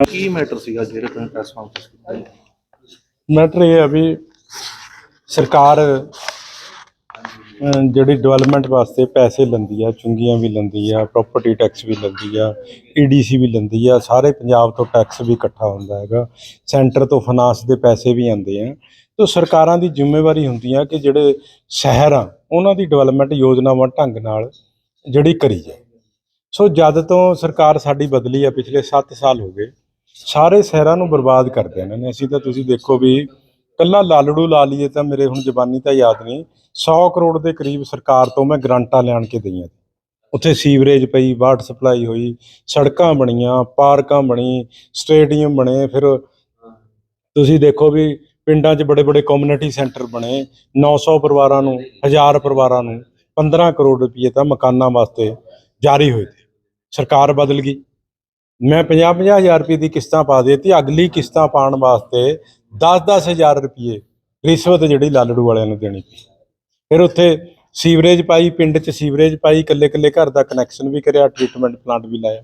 ਕੀ matter ਸੀਗਾ ਜਿਹੜਾ ਤੁਸੀਂ ਪ੍ਰੈਸ ਕਾਨਫਰੰਸ ਕੀਤੀ ਮੈਟਰ ਇਹ ਹੈ ਵੀ ਸਰਕਾਰ ਅਹ, ਜਿਹੜੀ ਡਿਵੈਲਪਮੈਂਟ ਵਾਸਤੇ ਪੈਸੇ ਲੈਂਦੀ ਆ ਚੁੰਗੀਆਂ ਵੀ ਲੈਂਦੀ ਆ ਪ੍ਰਾਪਰਟੀ ਟੈਕਸ ਵੀ ਲੈਂਦੀ ਆ ਈਡੀਸੀ ਵੀ ਲੈਂਦੀ ਆ ਸਾਰੇ ਪੰਜਾਬ ਤੋਂ ਟੈਕਸ ਵੀ ਇਕੱਠਾ ਹੁੰਦਾ ਹੈਗਾ। ਸੈਂਟਰ ਤੋਂ ਫਾਈਨਾਂਸ ਦੇ ਪੈਸੇ ਵੀ ਆਉਂਦੇ ਆ। ਤਾਂ ਸਰਕਾਰਾਂ ਦੀ ਜ਼ਿੰਮੇਵਾਰੀ ਹੁੰਦੀ ਆ ਕਿ ਜਿਹੜੇ ਸ਼ਹਿਰ ਆ ਉਹਨਾਂ ਦੀ ਡਿਵੈਲਪਮੈਂਟ ਯੋਜਨਾਵਾਂ ਢੰਗ ਨਾਲ ਜਿਹੜੀ ਕਰੀ ਜਾਏ। ਸੋ ਜਦ ਤੋਂ ਸਰਕਾਰ ਸਾਡੀ ਬਦਲੀ ਆ ਪਿਛਲੇ 7 ਸਾਲ ਹੋ ਗਏ ਸਾਰੇ ਸ਼ਹਿਰਾਂ ਨੂੰ ਬਰਬਾਦ ਕਰਦੇ ਇਹਨਾਂ ਨੇ। ਅਸੀਂ ਤਾਂ ਤੁਸੀਂ ਦੇਖੋ ਵੀ ਕੱਲਾ ਲਾਲੜੂ ਲਾ ਲਈਏ ਤਾਂ ਮੇਰੇ ਹੁਣ ਜ਼ਬਾਨੀ ਤਾਂ ਯਾਦ ਨਹੀਂ। 100 ਕਰੋੜ ਦੇ ਕਰੀਬ ਸਰਕਾਰ ਤੋਂ ਮੈਂ ਗਰੰਟਾਂ ਲਿਆਣ ਕੇ ਦਈਆਂ ਉੱਥੇ ਸੀਵਰੇਜ ਪਈ, ਵਾਟਰ ਸਪਲਾਈ ਹੋਈ, ਸੜਕਾਂ ਬਣੀਆਂ, ਪਾਰਕਾਂ ਬਣੀ, ਸਟੇਡੀਅਮ ਬਣੇ, ਫਿਰ ਤੁਸੀਂ ਦੇਖੋ ਵੀ ਪਿੰਡਾਂ 'ਚ ਬੜੇ ਬੜੇ ਕਮਿਊਨਿਟੀ ਸੈਂਟਰ ਬਣੇ 900 ਪਰਿਵਾਰਾਂ ਨੂੰ 1000 ਪਰਿਵਾਰਾਂ ਨੂੰ 15 ਕਰੋੜ ਰੁਪਏ ਤਾਂ ਮਕਾਨਾਂ ਵਾਸਤੇ ਜਾਰੀ ਹੋਏ ਤੇ। ਸਰਕਾਰ ਬਦਲ ਗਈ। ਮੈਂ 50 50 ਹਜ਼ਾਰ ਰੁਪਏ ਦੀ ਕਿਸ਼ਤਾਂ ਪਾ ਦਿੱਤੀ ਅਗਲੀ ਕਿਸ਼ਤਾਂ ਪਾਉਣ ਵਾਸਤੇ 10 10 ਹਜ਼ਾਰ ਰੁਪਏ ਰਿਸ਼ਵਤ ਜਿਹੜੀ ਲਾਲੜੂ ਵਾਲਿਆਂ ਨੂੰ ਦੇਣੀ ਪਈ। ਫਿਰ ਉੱਥੇ ਸੀਵਰੇਜ ਪਾਈ, ਪਿੰਡ 'ਚ ਸੀਵਰੇਜ ਪਾਈ ਇਕੱਲੇ ਇਕੱਲੇ ਘਰ ਦਾ ਕਨੈਕਸ਼ਨ ਵੀ ਕਰਿਆ ਟ੍ਰੀਟਮੈਂਟ ਪਲਾਂਟ ਵੀ ਲਾਇਆ।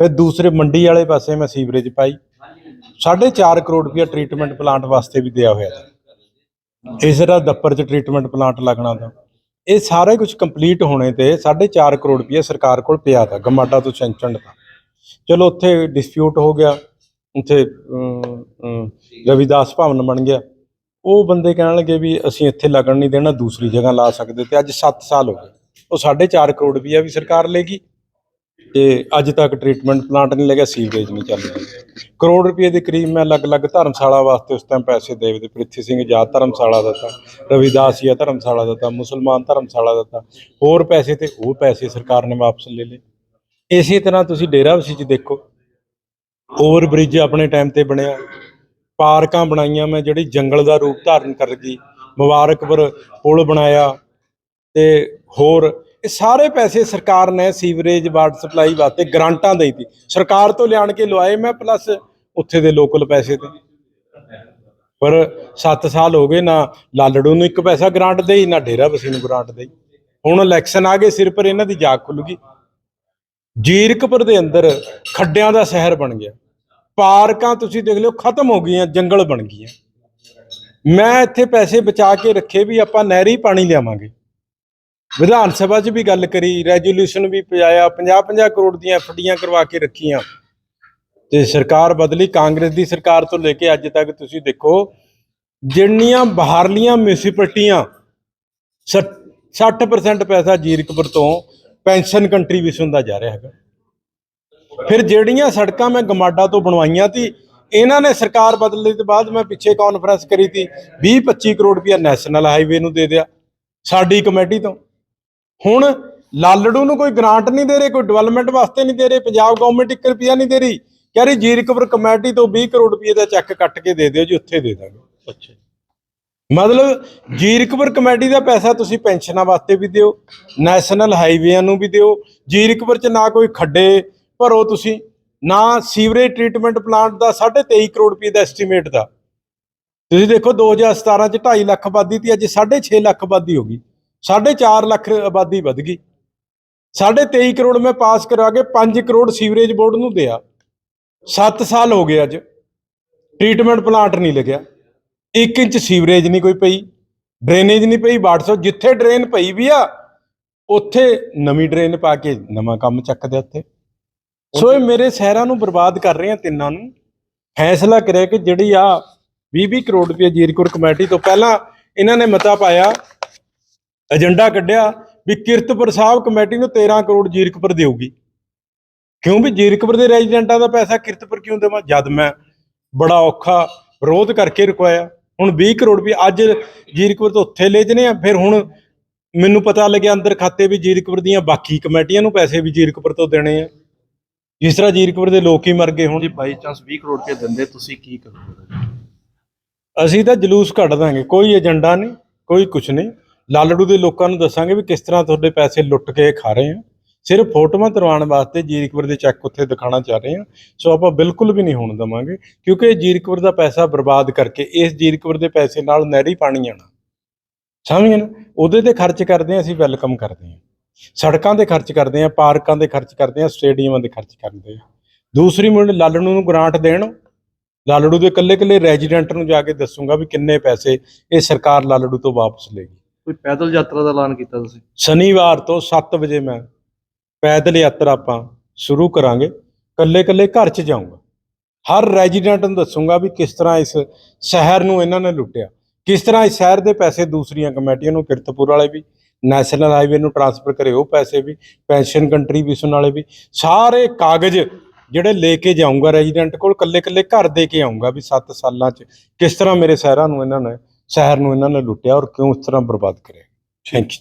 ਫਿਰ ਦੂਸਰੇ ਮੰਡੀ ਵਾਲੇ ਪਾਸੇ ਮੈਂ ਸੀਵਰੇਜ ਪਾਈ। 4.5 ਕਰੋੜ ਰੁਪਏ ਟ੍ਰੀਟਮੈਂਟ ਪਲਾਂਟ ਵਾਸਤੇ ਵੀ ਦਿਆ ਹੋਇਆ ਸੀ। ਇਸ ਤਰ੍ਹਾਂ ਦੱਪਰ 'ਚ ਟ੍ਰੀਟਮੈਂਟ ਪਲਾਂਟ ਲੱਗਣਾ ਤਾਂ। ਇਹ ਸਾਰਾ ਕੁਝ ਕੰਪਲੀਟ ਹੋਣੇ ਤੇ 4.5 ਕਰੋੜ ਰੁਪਏ ਸਰਕਾਰ ਕੋਲ ਪਿਆ ਤਾ, ਗਮਾਡਾ ਤੋਂ ਸੈਂਕਸ਼ਨ ਦਾ ਚਲੋ ਉੱਥੇ ਡਿਸਪਿਊਟ ਹੋ ਗਿਆ, ਉੱਥੇ ਰਵਿਦਾਸ ਭਵਨ ਬਣ ਗਿਆ। ਉਹ ਬੰਦੇ ਕਹਿਣ ਲੱਗੇ ਵੀ ਅਸੀਂ ਇੱਥੇ ਲੱਗਣ ਨਹੀਂ ਦੇਣਾ, ਦੂਸਰੀ ਜਗ੍ਹਾ ਲਾ ਸਕਦੇ ਤੇ ਅੱਜ 7 ਸਾਲ ਹੋ ਗਏ। ਉਹ 4.5 ਕਰੋੜ ਰੁਪਈਆ ਵੀ ਸਰਕਾਰ ਲੇਗੀ ਤੇ ਅੱਜ ਤੱਕ ਟ੍ਰੀਟਮੈਂਟ ਪਲਾਂਟ ਨਹੀਂ ਲੱਗਿਆ ਸੀਵਰੇਜ ਨਹੀਂ ਚੱਲ ਰਿਹਾ। ਕਰੋੜ ਰੁਪਏ ਦੇ ਕਰੀਬ ਮੈਂ ਅਲੱਗ-ਅਲੱਗ ਧਰਮਸ਼ਾਲਾ ਵਾਸਤੇ ਉਸ ਟਾਈਮ ਪੈਸੇ ਦੇ ਦੇ ਪ੍ਰਿਥੀ ਸਿੰਘ ਜਾਤ ਧਰਮਸ਼ਾਲਾ ਦਾ ਤਾਂ ਰਵਿਦਾਸੀਆ ਧਰਮਸ਼ਾਲਾ ਦਾ ਤਾਂ ਮੁਸਲਮਾਨ ਧਰਮਸ਼ਾਲਾ ਦਾ ਤਾਂ ਹੋਰ ਪੈਸੇ ਤੇ ਉਹ ਪੈਸੇ ਸਰਕਾਰ ਨੇ ਵਾਪਸ ਲੈ ਲਏ। ਇਸੇ ਤਰ੍ਹਾਂ ਤੁਸੀਂ ਡੇਰਾ ਵਸੀ ਚ ਦੇਖੋ, ਓਵਰ ਬ੍ਰਿਜ ਆਪਣੇ ਟਾਈਮ ਤੇ ਬਣਿਆ। ਪਾਰਕਾਂ ਬਣਾਈਆਂ ਮੈਂ, ਜਿਹੜੀ ਜੰਗਲ ਦਾ ਰੂਪ ਧਾਰਨ ਕਰ ਗਈ। ਮੁਬਾਰਕਪੁਰ ਪੁਲ ਬਣਾਇਆ ਤੇ ਹੋਰ, ਇਹ ਸਾਰੇ ਪੈਸੇ ਸਰਕਾਰ ਨੇ ਸੀਵਰੇਜ ਵਾਟਰ ਸਪਲਾਈ ਵਾਸਤੇ ਗ੍ਰਾਂਟਾਂ ਦੇਈ ਤੀ ਸਰਕਾਰ ਤੋਂ ਲਿਆਣ ਕੇ ਲਵਾਏ ਮੈਂ ਪਲੱਸ ਉੱਥੇ ਦੇ ਲੋਕਲ ਪੈਸੇ ਤੇ। ਪਰ 7 ਸਾਲ ਹੋ ਗਏ ਨਾ, ਲਾਲੜੂ ਨੂੰ ਇੱਕ ਪੈਸਾ ਗ੍ਰਾਂਟ ਦੇਈ, ਨਾ ਡੇਰਾ ਬਸੀ ਨੂੰ ਗ੍ਰਾਂਟ ਦੇਈ। ਹੁਣ ਇਲੈਕਸ਼ਨ ਆ ਗਏ ਸਿਰ ਪਰ, ਇਹਨਾਂ ਦੀ ਜਾਗ ਖੁੱਲੂਗੀ ਜੀਰਕਪੁਰ ਦੇ ਅੰਦਰ ਖੱਡਿਆਂ ਦਾ ਸ਼ਹਿਰ ਬਣ ਗਿਆ। ਪਾਰਕਾਂ ਤੁਸੀਂ ਦੇਖ ਲਿਓ ਖਤਮ ਹੋ ਗਈਆਂ, ਜੰਗਲ ਬਣ ਗਈਆਂ। ਮੈਂ ਇੱਥੇ ਪੈਸੇ ਬਚਾ ਕੇ ਰੱਖੇ ਵੀ ਆਪਾਂ ਨਹਿਰੀ ਪਾਣੀ ਲਿਆਵਾਂਗੇ। ਵਿਧਾਨ ਸਭਾ 'ਚ ਵੀ ਗੱਲ ਕਰੀ ਰੈਜੋਲੂਸ਼ਨ ਵੀ ਪਜਾਇਆ 50-50 ਕਰੋੜ ਦੀਆਂ ਐਫਡੀਆਂ ਕਰਵਾ ਕੇ ਰੱਖੀਆਂ। ਤੇ ਸਰਕਾਰ ਬਦਲੀ, ਕਾਂਗਰਸ ਦੀ ਸਰਕਾਰ ਤੋਂ ਲੈ ਕੇ ਅੱਜ ਤੱਕ ਤੁਸੀਂ ਦੇਖੋ, ਜਿੰਨੀਆਂ ਬਾਹਰਲੀਆਂ ਮਿਊਨਿਸਪੈਲਟੀਆਂ 60% ਪੈਸਾ ਜੀਰਕਪੁਰ ਤੋਂ ਪੈਨਸ਼ਨ ਕੰਟਰੀਬਿਊਸ਼ਨ ਦਾ ਜਾ ਰਿਹਾ ਹੈਗਾ। ਫਿਰ ਜਿਹੜੀਆਂ ਸੜਕਾਂ ਮੈਂ ਗਮਾਡਾ ਤੋਂ ਬਣਵਾਈਆਂ ਤੀ, ਇਹਨਾਂ ਨੇ ਸਰਕਾਰ ਬਦਲਣ ਤੋਂ ਬਾਅਦ ਮੈਂ ਪਿੱਛੇ ਕਾਨਫਰੰਸ ਕਰੀ ਤੀ 20 25 ਕਰੋੜ ਰੁਪਇਆ ਨੈਸ਼ਨਲ ਹਾਈਵੇ ਨੂੰ ਦੇ ਦਿਆ ਸਾਡੀ ਕਮੇਟੀ ਤੋਂ। ਹੁਣ ਲਾਲੜੂ ਨੂੰ ਕੋਈ ਗ੍ਰਾਂਟ ਨਹੀਂ ਦੇ ਰਹੇ, ਕੋਈ ਡਿਵੈਲਪਮੈਂਟ ਵਾਸਤੇ ਨਹੀਂ ਦੇ ਰਹੇ, ਪੰਜਾਬ ਗਵਰਨਮੈਂਟ 1 ਰੁਪਿਆ ਨਹੀਂ ਦੇ ਰਹੀ। ਕਹਿ ਰਹੀ ਜੀ ਰਿਕਵਰ ਕਮੇਟੀ ਤੋਂ 20 ਕਰੋੜ ਰੁਪਏ ਦਾ ਚੈੱਕ ਕੱਟ ਕੇ ਦੇ ਦਿਓ ਜੀ, ਉੱਥੇ ਦੇ ਦਾਂਗੇ। ਅੱਛਾ ਮਤਲਬ ਜੀਰਕਪੁਰ ਕਮੇਟੀ ਦਾ ਪੈਸਾ ਤੁਸੀਂ ਪੈਨਸ਼ਨਾਂ ਵਾਸਤੇ ਵੀ ਦਿਓ, ਨੈਸ਼ਨਲ ਹਾਈਵੇਆਂ ਨੂੰ ਵੀ ਦਿਓ, ਜੀਰਕਪੁਰ ਚ ਨਾ ਕੋਈ ਖੱਡੇ ਭਰੋ ਤੁਸੀਂ, ਨਾ ਸੀਵਰੇਜ ਟ੍ਰੀਟਮੈਂਟ ਪਲਾਂਟ ਦਾ 23.5 ਕਰੋੜ ਰੁਪਏ ਦਾ ਐਸਟੀਮੇਟ ਦਾ। ਤੁਸੀਂ ਦੇਖੋ 2017 ਚ 2.5 ਲੱਖ ਆਬਾਦੀ ਤੀ, ਅੱਜ 6.5 ਲੱਖ ਆਬਾਦੀ ਹੋ ਗਈ 4.5 ਲੱਖ ਆਬਾਦੀ ਵੱਧ ਗਈ। 23.5 ਕਰੋੜ ਮੈਂ ਪਾਸ ਕਰਾ ਕੇ 5 ਕਰੋੜ ਸੀਵਰੇਜ ਬੋਰਡ ਨੂੰ ਦਿਆ। 7 ਸਾਲ ਹੋ ਗਏ ਅੱਜ, ਟ੍ਰੀਟਮੈਂਟ ਪਲਾਂਟ ਨਹੀਂ ਲੱਗਿਆ। 1 ਇੰਚ ਸੀਵਰੇਜ ਨਹੀਂ ਕੋਈ ਪਈ, ਡਰੇਨੇਜ ਨਹੀਂ ਪਈ 800 ਜਿੱਥੇ ਡਰੇਨ ਪਈ ਵੀ ਆ, ਉੱਥੇ ਨਵੀਂ ਡਰੇਨ ਪਾ ਕੇ ਨਵਾਂ ਕੰਮ ਚੱਕਦੇ ਉੱਥੇ। ਸੋ ਇਹ ਮੇਰੇ ਸ਼ਹਿਰਾਂ ਨੂੰ ਬਰਬਾਦ ਕਰ ਰਹੇ ਆ ਤਿੰਨਾਂ ਨੂੰ। ਫੈਸਲਾ ਕਰਿਆ ਕਿ ਜਿਹੜੀ ਆ 20-20 ਕਰੋੜ ਰੁਪਏ ਜੀਰਕੁਰ ਕਮੇਟੀ ਤੋਂ ਪਹਿਲਾਂ ਇਹਨਾਂ ਨੇ ਮਤਾ ਪਾਇਆ, ਏਜੰਡਾ ਕੱਢਿਆ ਵੀ ਕਿਰਤਪੁਰ ਸਾਹਿਬ ਕਮੇਟੀ ਨੂੰ 13 ਕਰੋੜ ਜੀਰਕਪੁਰ ਦੇਊਗੀ। ਕਿਉਂ ਵੀ ਜੀਰਕਪੁਰ ਦੇ ਰੈਜ਼ੀਡੈਂਟਾਂ ਦਾ ਪੈਸਾ ਕਿਰਤਪੁਰ ਕਿਉਂ ਦੇਵਾਂ? ਜਦ ਮੈਂ ਬੜਾ ਔਖਾ ਵਿਰੋਧ ਕਰਕੇ ਰੁਕਵਾਇਆ। ਹੁਣ 20 ਕਰੋੜ ਰੁਪਏ ਅੱਜ ਜੀਰਕਪੁਰ ਤੋਂ ਉੱਥੇ ਲੈ ਜਨੇ ਆ ਫਿਰ ਹੁਣ ਮੈਨੂੰ ਪਤਾ ਲੱਗਿਆ ਅੰਦਰ ਖਾਤੇ ਵੀ ਜੀਰਕਪੁਰ ਦੀਆਂ ਬਾਕੀ ਕਮੇਟੀਆਂ ਨੂੰ ਪੈਸੇ ਵੀ ਜੀਰਕਪੁਰ ਤੋਂ ਦੇਣੇ ਆ। ਜਿਸ ਤਰ੍ਹਾਂ ਜੀਰਕਪੁਰ ਦੇ ਲੋਕ ਹੀ ਮਰ ਗਏ ਹੁਣ। ਜੀ ਬਾਈ ਚਾਂਸ 20 ਕਰੋੜ ਰੁਪਏ ਦਿੰਦੇ ਤੁਸੀਂ ਕੀ ਕਰੋਗੇ? ਅਸੀਂ ਤਾਂ ਜਲੂਸ ਕੱਢ ਦਾਂਗੇ ਕੋਈ ਏਜੰਡਾ ਨਹੀਂ ਕੋਈ ਕੁਝ ਨਹੀਂ। ਲਾਲੜੂ ਦੇ ਲੋਕਾਂ ਨੂੰ ਦੱਸਾਂਗੇ ਵੀ ਕਿਸ ਤਰ੍ਹਾਂ ਤੁਹਾਡੇ ਪੈਸੇ ਲੁੱਟ ਕੇ ਖਾ ਰਹੇ ਆ। ਸਿਰਫ ਫੋਟੋਆਂ ਕਰਵਾਉਣ ਵਾਸਤੇ ਜੀਰਕਪੁਰ ਦੇ ਚੈੱਕ ਉੱਥੇ ਦਿਖਾਣਾ ਚਾਹ ਰਹੇ ਆ ਸੋ ਆਪਾਂ ਬਿਲਕੁਲ ਵੀ ਨਹੀਂ ਹੋਣ ਦਵਾਂਗੇ ਕਿਉਂਕਿ ਜੀਰਕਪੁਰ ਦਾ ਪੈਸਾ ਬਰਬਾਦ ਕਰਕੇ ਇਸ ਜੀਰਕਪੁਰ ਦੇ ਪੈਸੇ ਨਾਲ ਨਹਿਰੀ ਪਾਣੀ ਆਣਾ ਸਮਝੇ ਨਾ? ਉਹਦੇ ਤੇ ਖਰਚ ਕਰਦੇ ਆ ਅਸੀਂ ਵੈਲਕਮ ਕਰਦੇ ਆ ਸੜਕਾਂ ਦੇ ਖਰਚ ਕਰਦੇ ਆ ਪਾਰਕਾਂ ਦੇ ਖਰਚ ਕਰਦੇ ਆ ਸਟੇਡੀਅਮਾਂ ਦੇ ਖਰਚ ਕਰਦੇ ਆ ਦੂਸਰੀ ਮੁੰਡੇ ਲਾਲੜੂ ਨੂੰ ਗ੍ਰਾਂਟ ਦੇਣ। ਲਾਲੜੂ ਦੇ ਇਕੱਲੇ ਇਕੱਲੇ ਰੈਜ਼ੀਡੈਂਟ ਨੂੰ ਜਾ ਕੇ ਦੱਸੂਗਾ ਵੀ ਕਿੰਨੇ ਪੈਸੇ ਇਹ ਸਰਕਾਰ ਲਾਲੜੂ ਤੋਂ ਵਾਪਸ ਲੇਗੀ ਕੋਈ ਪੈਦਲ ਯਾਤਰਾ ਦਾ ਐਲਾਨ ਕੀਤਾ ਤੁਸੀਂ? ਸ਼ਨੀਵਾਰ ਤੋਂ 7 ਵਜੇ ਮੈਂ ਪੈਦਲ ਯਾਤਰਾ ਆਪਾਂ ਸ਼ੁਰੂ ਕਰਾਂਗੇ ਕੱਲੇ ਕੱਲੇ ਘਰ 'ਚ ਜਾਊਂਗਾ। ਹਰ ਰੈਜ਼ੀਡੈਂਟ ਨੂੰ ਦੱਸੂਗਾ ਵੀ ਕਿਸ ਤਰ੍ਹਾਂ ਇਸ ਸ਼ਹਿਰ ਨੂੰ ਇਹਨਾਂ ਨੇ ਲੁੱਟਿਆ। ਕਿਸ ਤਰ੍ਹਾਂ ਇਸ ਸ਼ਹਿਰ ਦੇ ਪੈਸੇ ਦੂਸਰੀਆਂ ਕਮੇਟੀਆਂ ਨੂੰ, ਕਿਰਤਪੁਰ ਵਾਲੇ ਵੀ, ਨੈਸ਼ਨਲ ਹਾਈਵੇ ਨੂੰ ਟਰਾਂਸਫਰ ਕਰੇ ਉਹ ਪੈਸੇ ਵੀ, ਪੈਨਸ਼ਨ ਕੰਟਰੀਬਿਊਸ਼ਨ ਵਾਲੇ ਵੀ, ਸਾਰੇ ਕਾਗਜ਼ ਜਿਹੜੇ ਲੈ ਕੇ ਜਾਊਂਗਾ ਰੈਜ਼ੀਡੈਂਟ ਕੋਲ ਕੱਲੇ ਕੱਲੇ ਘਰ ਦੇ ਕੇ ਆਊਂਗਾ ਵੀ 7 ਸਾਲਾਂ 'ਚ ਕਿਸ ਤਰ੍ਹਾਂ ਮੇਰੇ ਸ਼ਹਿਰਾਂ ਨੂੰ ਇਹਨਾਂ ਨੇ, ਸ਼ਹਿਰ ਨੂੰ ਇਹਨਾਂ ਨੇ ਲੁੱਟਿਆ ਔਰ ਕਿਉਂ ਇਸ ਤਰ੍ਹਾਂ ਬਰਬਾਦ ਕਰਿਆ। Thank you